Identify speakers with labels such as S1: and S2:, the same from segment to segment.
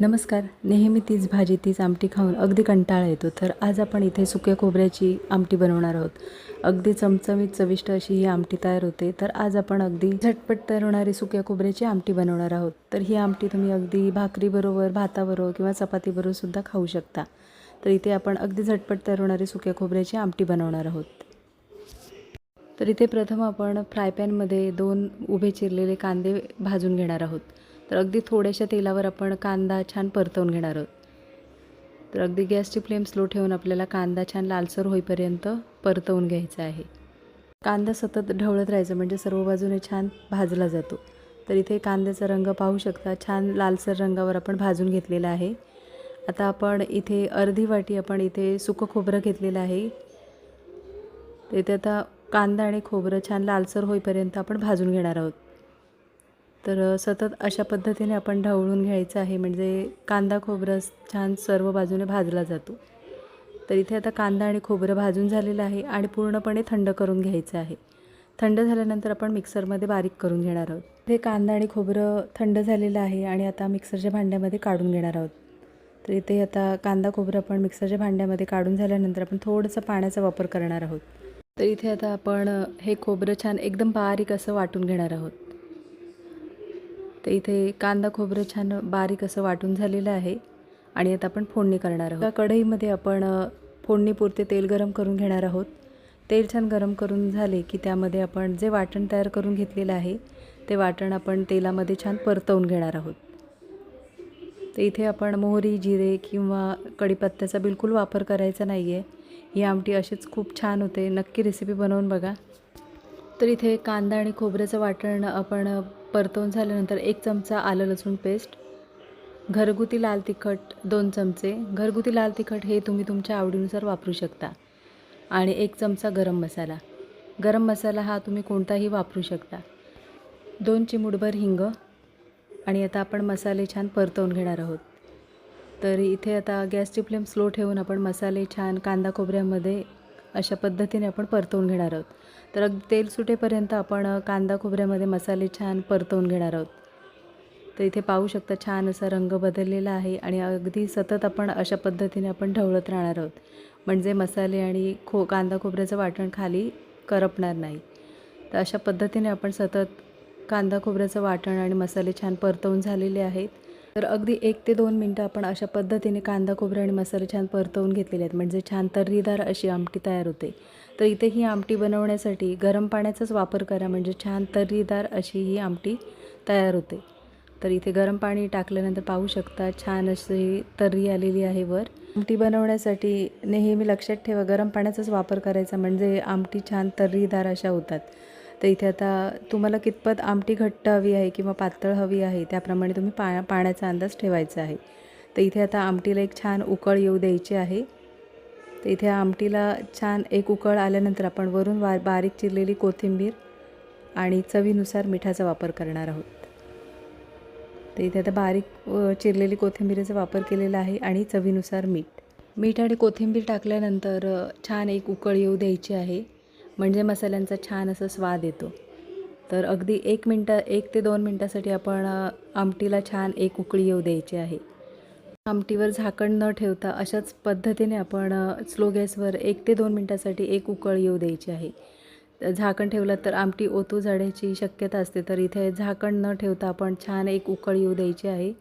S1: नमस्कार. नेहमी तीच भाजी तीच आमटी खाऊन अगदी कंटाळा येतो. तर आज आपण इथे सुक्या खोबऱ्याची आमटी बनवणार आहोत. अगदी चमचमीत चविष्ट अशी ही आमटी तयार होते. तर आज आपण अगदी झटपट तयार होणारी सुक्या खोबऱ्याची आमटी बनवणार आहोत. तर ही आमटी तुम्ही अगदी भाकरीबरोबर भाताबरोबर किंवा चपातीबरोबर सुद्धा खाऊ शकता. तर इथे आपण अगदी झटपट तयार होणारी सुक्या खोबऱ्याची आमटी बनवणार आहोत. तर इथे प्रथम आपण फ्राय पॅनमध्ये दोन उभे चिरलेले कांदे भाजून घेणार आहोत. तर अगदी थोड्याशा तेलावर आपण कांदा छान परतवून घेणार आहोत. तर अगदी गॅसची फ्लेम स्लो ठेवून आपल्याला कांदा छान लालसर होईपर्यंत परतवून घ्यायचा आहे. कांदा सतत ढवळत राहायचं म्हणजे सर्व बाजूने छान भाजला जातो. तर इथे कांद्याचा रंग पाहू शकता छान लालसर रंगावर आपण भाजून घेतलेला आहे. आता आपण इथे अर्धी वाटी आपण इथे सुकं खोबरं घेतलेलं आहे. इथे आता कांदा आणि खोबरं छान लालसर होईपर्यंत आपण भाजून घेणार आहोत. तर सतत अशा पद्धतीने आपण ढवळून घ्यायचं आहे. म्हणजे कांदा खोबरं छान सर्व बाजूने भाजला जातो. तर इथे आता कांदा आणि खोबरं भाजून झालेलं आहे आणि पूर्णपणे थंड करून घ्यायचं आहे. थंड झाल्यानंतर आपण मिक्सरमध्ये बारीक करून घेणार आहोत. हे कांदा आणि खोबरं थंड झालेलं आहे आणि आता मिक्सरच्या भांड्यामध्ये काढून घेणार आहोत. तर इथे आता कांदा खोबरं आपण मिक्सरच्या भांड्यामध्ये काढून झाल्यानंतर आपण थोडंसं पाण्याचा वापर करणार आहोत. तर इथे आता आपण हे खोबरं छान एकदम बारीक असं वाटून घेणार आहोत. तर इथे कांदा खोबरं छान बारीक असं वाटून झालेलं आहे. आणि आता आपण फोडणी करणार आहोत. त्या कढईमध्ये आपण फोडणीपुरते तेल गरम करून घेणार आहोत. तेल छान गरम करून झाले की त्यामध्ये आपण जे वाटण तयार करून घेतलेलं आहे ते वाटण आपण तेलामध्ये छान परतवून घेणार आहोत. तर इथे आपण मोहरी जिरे किंवा कढीपत्त्याचा बिलकुल वापर करायचा नाही आहे ही आमटी अशीच खूप छान होते. नक्की रेसिपी बनवून बघा. तर इथे कांदा आणि खोबऱ्याचं वाटण आपण परतवून झाल्यानंतर एक चमचा आलं लसूण पेस्ट घरगुती लाल तिखट दोन चमचे. घरगुती लाल तिखट हे तुम्ही तुमच्या आवडीनुसार वापरू शकता. आणि एक चमचा गरम मसाला. गरम मसाला हा तुम्ही कोणताही वापरू शकता. दोन चिमूटभर हिंग आणि आता आपण मसाले छान परतवून घेणार आहोत. तर इथे आता गॅसची फ्लेम स्लो ठेवून आपण मसाले छान कांदा खोबऱ्यामध्ये अशा पद्धतीने आपण परतवून घेणार आहोत. तर तेल सुटेपर्यंत आपण कांदा खोबऱ्यामध्ये मसाले छान परतवून घेणार आहोत. तर इथे पाहू शकता छान असा रंग बदललेला आहे आणि अगदी सतत आपण अशा पद्धतीने आपण ढवळत राहणार आहोत. म्हणजे मसाले आणि खो कांदा खोबऱ्याचं वाटण खाली करपणार नाही. तर अशा पद्धतीने आपण सतत कांदा खोबऱ्याचं वाटण आणि मसाले छान परतवून झालेले आहेत. तर अगदी एक ते दोन मिनटं आपण अशा पद्धतीने कांदा खोबरा आणि मसाले छान परतवून घेतलेले आहेत. म्हणजे छान तर्रीदार अशी आमटी तयार होते. तर इथे ही आमटी बनवण्यासाठी गरम पाण्याचाच वापर करा. म्हणजे छान तर्रीदार अशी ही आमटी तयार होते. तर इथे गरम पाणी टाकल्यानंतर पाहू शकता छान अशी तर्री आलेली आहे वर. आमटी बनवण्यासाठी नेहमी लक्षात ठेवा गरम पाण्याचाच वापर करायचा. म्हणजे आमटी छान तर्रीदार अशा होतात. तर इथे आता तुम्हाला कितपत आमटी घट्ट हवी आहे किंवा पातळ हवी आहे त्याप्रमाणे तुम्ही पा पाण्याचा अंदाज ठेवायचा आहे. तर इथे आता आमटीला एक छान उकळ येऊ द्यायची आहे. तर इथे आमटीला छान एक उकळ आल्यानंतर आपण वरून वा बारीक चिरलेली कोथिंबीर आणि चवीनुसार मिठाचा वापर करणार आहोत. तर इथे आता बारीक चिरलेली कोथिंबीरीचा वापर केलेला आहे आणि चवीनुसार मीठ. मीठ आणि कोथिंबीर टाकल्यानंतर छान एक उकळ येऊ द्यायची आहे. म्हणजे मसाल्यांचा छान असा स्वाद येतो. तर अगदी एक मिनटं एक ते दोन मिनटासाठी आपण आमटीला छान एक उकळी येऊ द्यायची आहे. आमटीवर झाकण न ठेवता अशाच पद्धतीने आपण स्लो गॅसवर एक ते दोन मिनटासाठी एक उकळ येऊ द्यायची आहे. झाकण ठेवलं तर आमटी ओतू जाण्याची शक्यता असते तर इथे झाकण न ठेवता आपण छान एक उकळ येऊ द्यायची आहे.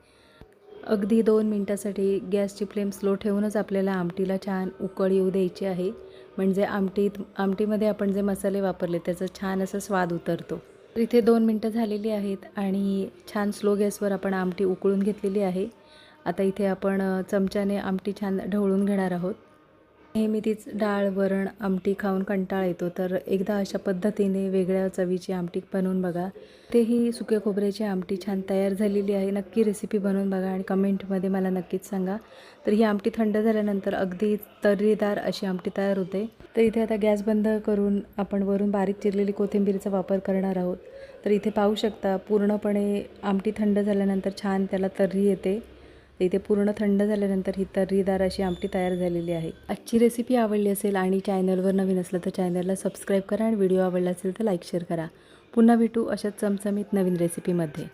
S1: अगदी दोन मिनटासाठी गॅसची फ्लेम स्लो ठेवूनच आपल्याला आमटीला छान उकळ येऊ द्यायची आहे. म्हणजे आमटीत आमटीमध्ये आपण जे मसाले वापरले त्याचा छान असा स्वाद उतरतो. इथे दोन मिनटं झालेली आहेत आणि छान स्लो गॅसवर आपण आमटी उकळून घेतलेली आहे. आता इथे आपण चमच्याने आमटी छान ढवळून घेणार आहोत. नेहमी तीच डाळ वरण आमटी खाऊन कंटाळा येतो. तर एकदा अशा पद्धतीने वेगळ्या चवीची आमटी बनवून बघा. तेही सुक्या खोबऱ्याची आमटी छान तयार झालेली आहे. नक्की रेसिपी बनवून बघा आणि कमेंटमध्ये मला नक्कीच सांगा. तर ही आमटी थंड झाल्यानंतर अगदी तर्रीदार अशी आमटी तयार होते. तर इथे आता गॅस बंद करून आपण वरून बारीक चिरलेली कोथिंबीरचा वापर करणार आहोत. तर इथे पाहू शकता पूर्णपणे आमटी थंड झाल्यानंतर छान त्याला तर्री येते. इथे पूर्ण थंड झाल्यानंतर ही तर्रीदार अशी आमटी तयार झालेली आहे. आजची रेसिपी आवडली असेल आणि चॅनलवर नवीन असलं तर चॅनलला सबस्क्राईब करा आणि व्हिडिओ आवडला असेल तर लाईक शेअर करा. पुन्हा भेटू अशाच चमचमीत नवीन रेसिपीमध्ये